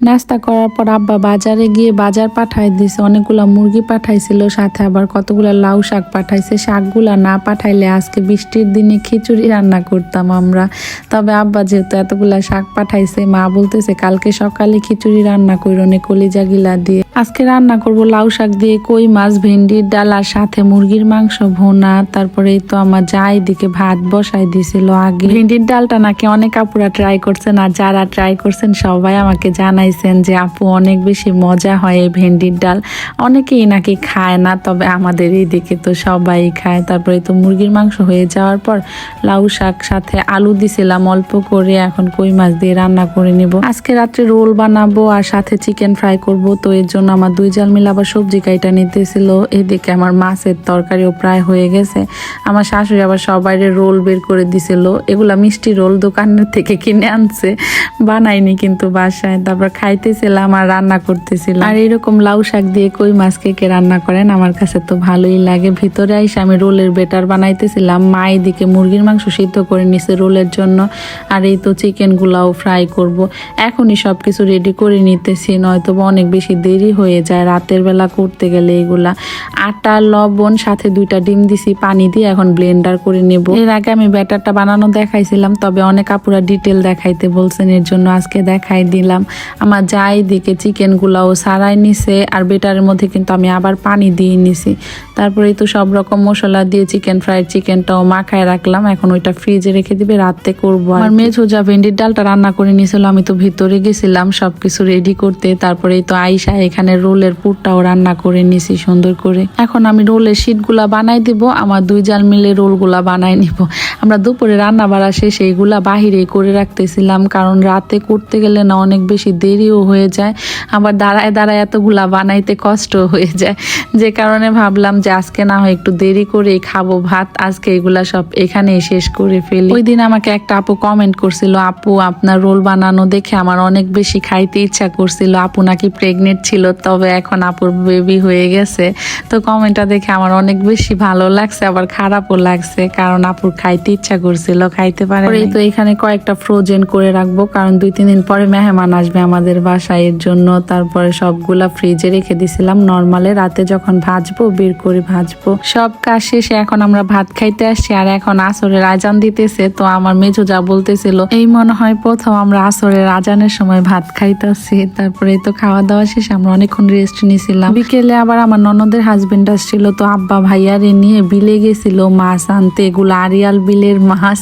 নাস্তা করার পর আব্বা বাজারে গিয়ে বাজার পাঠাই দিছে। অনেকগুলা মুরগি পাঠাইছিল, সাথে আবার কতগুলা লাউ শাক পাঠাইছে। শাকগুলা না পাঠাইলে আজকে বৃষ্টির দিনে খিচুড়ি রান্না করতাম আমরা। তবে আব্বা যেহেতু এতগুলা শাক পাঠাইছে, মা বলতেছে, কালকে সকালে খিচুড়ি রান্না করো নে কলিজা গিলা দিয়ে। আজকে রান্না করব লাউ শাক দিয়ে, কই মাছ, ভেন্ডির ডাল আর সাথে মুরগির মাংস, ভোনা। তারপরে তো আমার যা এদিকে ভাত বসাই দিছিল আগে। ভেন্ডির ডালটা নাকি অনেক আপুরা ট্রাই করছেন আর যারা ট্রাই করছেন সবাই আমাকে জানাইছেন যে, আপু, অনেক বেশি মজা হয় এই ভেন্ডির ডাল। অনেকেই নাকি খায় না, তবে আমাদের এইদিকে তো সবাই খায়। তারপরে তো মুরগির মাংস হয়ে যাওয়ার পর লাউ শাক সাথে আলু দিছিলাম অল্প করে, এখন কই মাছ দিয়ে রান্না করে নিব? আজকে রাত্রে রোল বানাবো আর সাথে চিকেন ফ্রাই করব, তো এর জন্য আমার দুই জাল মিলে আবার সবজি কাইটা নিতেছিল। এদিকে আমার মাছের তরকারিও প্রায় হয়ে গেছে। আমার শাশুড়ি আবার সবাই রোল বের করে দিছিল। এগুলা মিষ্টি রোল দোকানের থেকে কিনে আনছে। বানাইনি কিন্তু বাসায়। তারপর খাইতেছিলাম আর রান্না করতেছিলাম। আর এরকম লাউ শাক দিয়ে কই মাছ কে রান্না করেন? আমার কাছে তো ভালোই লাগে। ভিতরে আইসে আমি রোলের বেটার বানাইতেছিলাম। মা এদিকে মুরগির মাংস সিদ্ধ করে নিছে রোলের জন্য। আর এই তো চিকেন গুলাও ফ্রাই করব। এখনই সব কিছু রেডি করে নিতেছি নয়তো অনেক বেশি দেরি হয়ে যায় রাতের বেলা করতে গেলে এগুলা। আটা, লবণ, সাথে দুইটা ডিম দিছি, পানি দিয়ে এখন ব্লেন্ডার করে নেব। এর আগে আমি ব্যাটারটা বানানো দেখাইছিলাম, তবে অনেক আপুরা ডিটেল দেখাইতে বলছেন, এর জন্য আজকে দেখাই দিলাম। আমার যাই দিকে চিকেন গুলাও সারাই নিছে, আর বেটারের মধ্যে কিন্তু আমি আবার পানি দিয়ে নিছি। তারপরেই তো সব রকম মশলা দিয়ে চিকেন ফ্রাইড চিকেনটাও মাখায় রাখলাম, এখন ওইটা ফ্রিজে রেখে দিবে, রাতে করব আমার মেয়ে ঝোজা ভেন্ডির ডালটা রান্না করে নিয়েছিল, আমি তো ভিতরে গেছিলাম সব কিছু রেডি করতে, তারপরেই তো আইসা এখানে রোলের পুরটাও রান্না করে নিছি সুন্দর করে। এখন আমি রোলের শিটগুলা বানাই দিব, আমার দুই জাল মিলে রোলগুলা বানাই নিব। আমরা দুপুরে রান্না বাড়া শেষে এগুলা বাহিরে করে রাখতেছিলাম, কারণ রাতে করতে গেলে না অনেক বেশি দেরিও হয়ে যায়। আবার দাঁড়ায় দাঁড়ায় এতগুলা বানাইতে কষ্ট হয়ে যায়। যে কারণে ভাবলাম যে আজকে না হয় একটু দেরি করে খাব ভাত। আজকে এগুলা সব এখানেই শেষ করে ফেলি। ওই দিন আমাকে একটা আপু কমেন্ট করছিল আপু আপনার রোল বানানো দেখে আমার অনেক বেশি খাইতে ইচ্ছা করছিল। আপু নাকি প্রেগনেন্ট ছিল তবে এখন আপুর বেবি হয়ে গেছে। তো কমেন্টটা দেখে আমার অনেক বেশি ভালো লাগছে আবার খারাপও লাগছে কারণ আপুর খাইতে ইচ্ছা করছিল খাইতে পারে তো এখানে কয়েকটা ফ্রোজেন করে রাখব কারণ দুই তিন দিন পরে মেহমান আসবে আমাদের বাসায় এর জন্য তারপরে সবগুলা ফ্রিজে রেখে দিছিলাম। নর্মালে রাতে যখন ভাজবো, বের করে ভাজবো। সব কাজ শেষে এখন আমরা ভাত খাইতে আসছি আর এখন আসরের আজান দিতেছে, তো আমার মেজো যা বলতেছিল, এই মনে হয় প্রথম আমরা আসরের আজানের সময় ভাত খাইতেছি। তারপরে তো খাওয়া দাওয়া শেষে, আমরা অনেকক্ষণ রেস্ট নিয়েছিলাম বিকেলে আবার আমার ননদের হাজবেন্ড আসছিল, তো আব্বা ভাইয়ারে নিয়ে বিলে গেছিল মাছ আনতে। এগুলো আরিয়াল বিলের মাছ,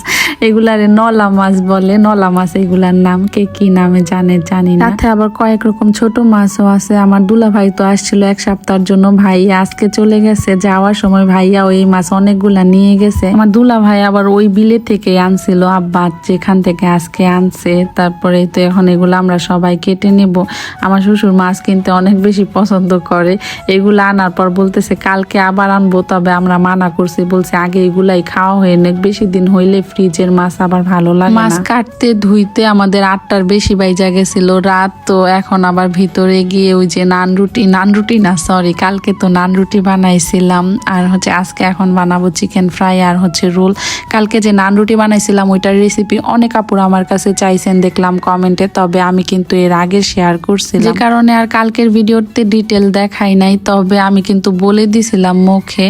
এগুলারে নলা মাছ বলে। নলা মাছ এগুলার নাম কে কি নামে জানে, জানি না। সাথে আবার কয়েক রকম ছোট মাছও আছে। আমার দুলা ভাই তো আসছিল এক সপ্তাহের জন্য। ভাই আজকে চলে গেছে। যাওয়ার সময় ভাইয়া ওই মাছ অনেকগুলা নিয়ে গেছে। আমার দুলা ভাই আবার ওই বিলে থেকে আনছিল। আব্বা যেখান থেকে আজকে আনছে তারপরে তো এখন এগুলো আমরা সবাই কেটে নেব। আমার শ্বশুর মাছ কিনতে অনেক বেশি পছন্দ করে। এগুলো আনার পর বলতেছে, কালকে আবার আনব, তবে আমরা মানা করছি। বলছে, আগে এগুলাই খাওয়া হয়ে নেক। বেশি দিন হইলে ফ্রিজের মাছ আবার ভালো লাগে মাছ কাটতে, ধুইতে আমাদের আটটার বেশি বাইজা গেছিল। রাত তো এখন আবার ভিতরে গিয়ে ওই যে নান রুটি নান রুটি না সরি কালকে তো নান রুটি বানাইছিলাম। আর হচ্ছে আজকে এখন বানাবো চিকেন ফ্রাই আর হচ্ছে রোল। কালকে যে নান রুটি বানাইছিলাম, ওইটার রেসিপি অনেক আপুর আমার কাছে চাইছেন দেখলাম কমেন্টে, তবে আমি কিন্তু এর আগে শেয়ার করছিলাম। যে কারণে আর কালকের ভিডিওতে ডিটেল দেখাই নাই, তবে আমি কিন্তু বলে দিছিলাম মুখে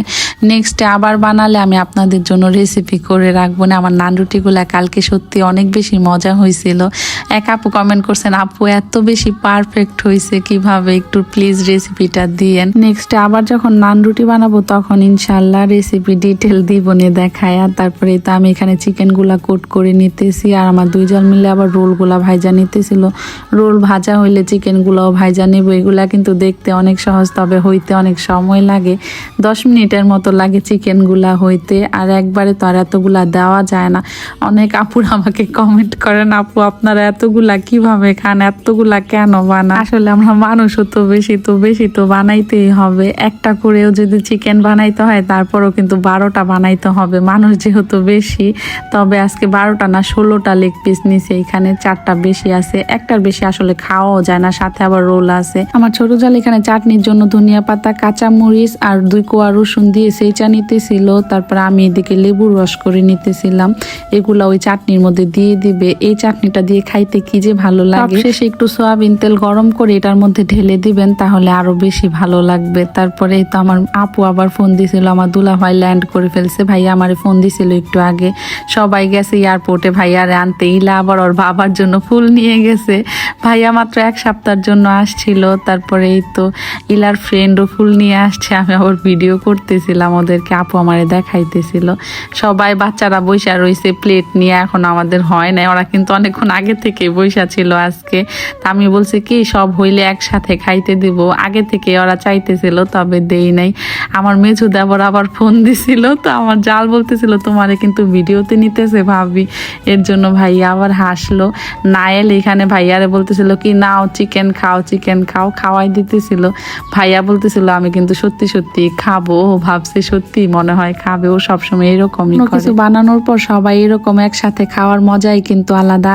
নেক্সটে আবার বানালে আমি আপনাদের জন্য রেসিপি করে রাখব। না, আমার নান রুটিগুলা কালকে সত্যি অনেক বেশি মজা হয়েছিল এক আপু কমেন্ট করছেন, আপু, এত বেশি পারফেক্ট হয়েছে কীভাবে? একটু প্লিজ রেসিপিটা দিয়েন। নেক্সটে আবার যখন নান রুটি বানাবো, তখন ইনশাল্লাহ রেসিপি ডিটেল দিব নিয়ে দেখায়। আর তারপরে তো আমি এখানে চিকেনগুলা কোট করে নিতেছি, আর আমার দুই জন মিলে আবার রোলগুলা ভাইজা নিতেছিল। রোল ভাজা হইলে চিকেন গুলাও ভাইজা নেব, এগুলা কিন্তু দেখতে অনেক সহজ, তবে হইতে অনেক সময় লাগে। দশ মিনিটের মতো লাগে চিকেনগুলা হইতে, আর একবারে তো আর এতগুলা দেওয়া যায় না। অনেক আপুর আমাকে কমেন্ট করেন, আপু, আপনারা এতগুলা কীভাবে খান, এতগুলা কেন বানা আসলে আমরা মানুষও তো বেশি তো বেশি তো বানাইতেই হবে। একটা করেও যদি চিকেন বানাইতে হয়, তারপরও কিন্তু বারোটা বানাইতে হবে। মানুষ যেহেতু বেশি, তবে আজকে বারোটা না ষোলোটা লেগ পিস নিছে, এখানে চারটা বেশি আছে। একটার বেশি আসলে খাওয়াও যায় না, সাথে আবার রোল আছে। আমার ছোট জাল এখানে চাটনির জন্য ধনিয়া পাতা কাঁচা মরিচ আর দুই কোয়া রসুন দিয়ে সেই চা নিতেছিল। তারপর আমি এদিকে লেবুর রস করে নিতেছিলাম। এগুলা ওই চাটনির মধ্যে দিয়ে দিবে। এই চাটনিটা দিয়ে খাইতে খাইতে কি যে ভালো লাগে। শেষে একটু সয়াবিন তেল গরম করে এটার মধ্যে ঢেলে দিবেন, তাহলে আরও বেশি ভালো লাগবে। তারপরে তো আমার আপু আবার ফোন দিছিল, আমার দুলা ভাই ল্যান্ড করে ফেলছে। ভাইয়া আমারে ফোন দিছিল একটু আগে। সবাই গেছে এয়ারপোর্টে ভাইয়ারে আনতে ইলা আবার ওর বাবার জন্য ফুল নিয়ে গেছে। ভাইয়া মাত্র এক সপ্তাহের জন্য আসছিল, তারপরে এই তো ইলার ফ্রেন্ডও ফুল নিয়ে আসছে। আমি আবার ভিডিও করতেছিলাম ওদেরকে, আপু আমারে দেখাইতেছিল। সবাই বাচ্চারা বৈশা রয়েছে প্লেট নিয়ে এখন আমাদের হয় নাই। ওরা কিন্তু অনেকক্ষণ আগে থেকে বৈশা ছিল আজকে? তা আমি বলছি কি সব হইলে একসাথে খাইতে দিব? আগে থেকে ওরা চাইতেছিল তবে দেই নাই। আমার মেঝু দেবর আবার ফোন দিছিল তো আমার জাল বলতেছিল তোমারে কিন্তু ভিডিওতে নিতেছে ভাবি। এর জন্য ভাইয়া আবার হাসলো। নায়েল এখানে ভাইয়ারে বলতেছিল কি নাও চিকেন খাও চিকেন খাও। খাওয়াই দিতেছিল। ভাইয়া বলতেছিল আমি কিন্তু সত্যি সত্যি খাব। ও ভাবছে সত্যি মনে হয় খাবে। ও সবসময় এরকমই কিছু বানানোর পর সবাই এরকম একসাথে খাওয়ার মজাই কিন্তু আলাদা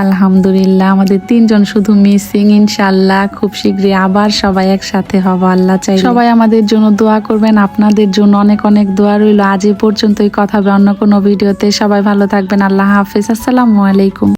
আলহামদুলিল্লাহ, আমাদের তিনজন শুধু মিসিং ইনশাল্লাহ খুব শীঘ্রই আবার সবাই একসাথে হব, আল্লাহ চাই। সবাই আমাদের জন্য দোয়া করবেন, আপনাদের জন্য অনেক অনেক দোয়া রইল। আজ এ পর্যন্তই কথা হবে অন্য কোনো ভিডিওতে। সবাই ভালো থাকবেন, আল্লাহ হাফিজ। আসসালামু আলাইকুম।